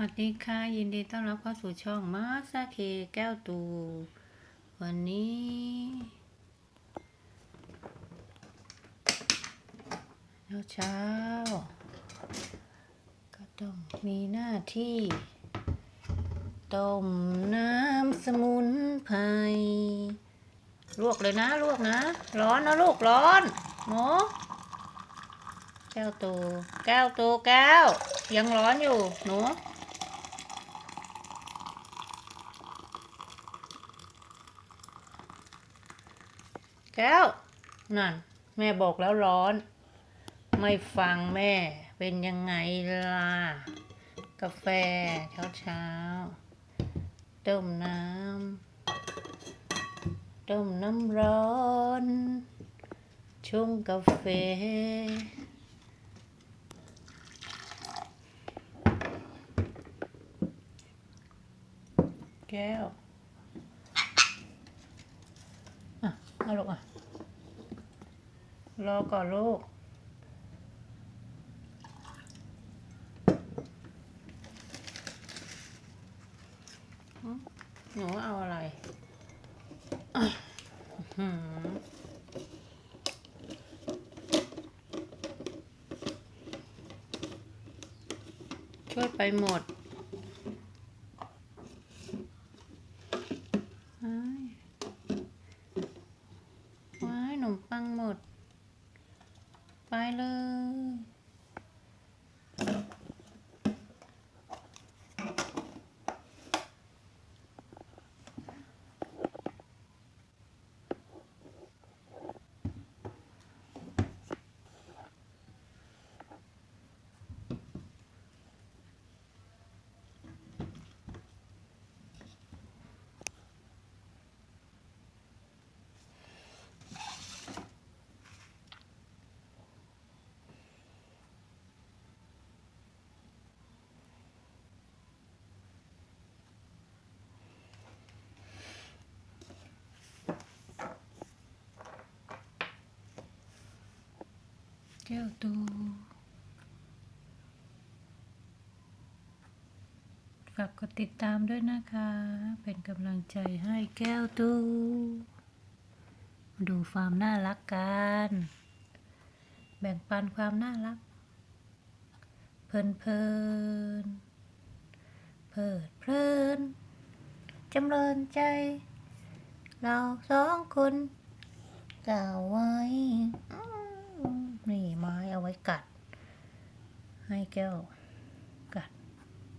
วัสดีค่ะ ยินดีต้อนรับเข้าสู่ช่องมาซาเคแก้วตู วันนี้ เช้า ก็ต้องมีหน้าที่ ต้มน้ำสมุนไพรลวกเลยนะ ลวกนะ ร้อนนะลูก ร้อนหนูแก้วตูแก้วตูแก้วยังร้อนอยู่หนู แก้ว นั่น แม่บอกแล้วร้อน ไม่ฟังแม่ เป็นยังไงล่ะ กาแฟเช้าเช้าต้มน้ำ ต้มน้ำร้อนชงกาแฟ แก้ว อะเอาลูกอะ รอก่อนลูก หนูเอาอะไรอืมช่วยไปหมดว้ายว้ายขน มปังหมด ไปเลย ก้วตูฝากกดติดตามด้วยนะคะ เป็นกำลังใจให้แก้วตูดูความน่ารักกัน แบ่งปันความน่ารัก เพลินเพลินเพลิดเพลินจำเริญใจ เราสองคนกล่าวไว้อืมนี่ไม้เอาไว้ กัด ให้แก้ว